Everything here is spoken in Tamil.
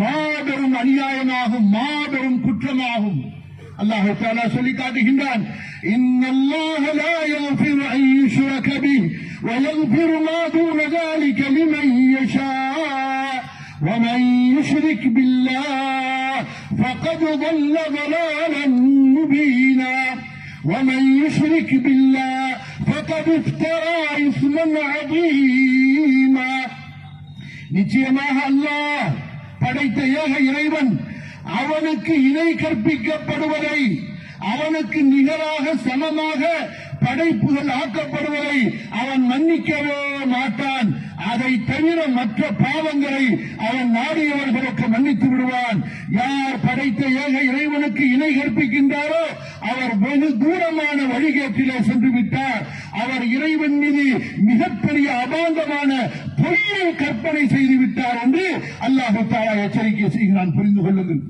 மாபெரும் அநியாயமாகும் மாபெரும் குற்றமாகும் அல்லாஹு தாலா சொல்லி காட்டுகின்றான் இன்னல்லாஹ லா யக்ஃபிரு அன் யுஷ்ரக பிஹி ويغفر ما دون ذلك لمن يشاء ومن يشرك بالله فقد ضل ضلالا مبينا ومن يشرك بالله فقد افترى اثما عظيما நிச்சயமாக அல்ல படைத்த ஏக இறைவன் அவனுக்கு இணை கற்பிக்கப்படுவதை அவனுக்கு நிகராக சமமாக படைப்புகள் ஆக்கப்படுவதை அவன் மன்னிக்கவே அதை தவிர மற்ற பாவங்களை அவன் நாடியவர்களுக்கு மன்னித்து விடுவான். யார் படைத்த ஏக இறைவனுக்கு இணை கற்பிக்கின்றாரோ அவர் வெகு தூரமான வழிகேட்டிலே சென்று விட்டார் அவர் இறைவன் மீது மிகப்பெரிய அபாந்தமான பொய்யை கற்பனை செய்து விட்டார் என்று அல்லாஹு தாலா எச்சரிக்கை செய்கிறான். புரிந்து கொள்ளுங்கள்.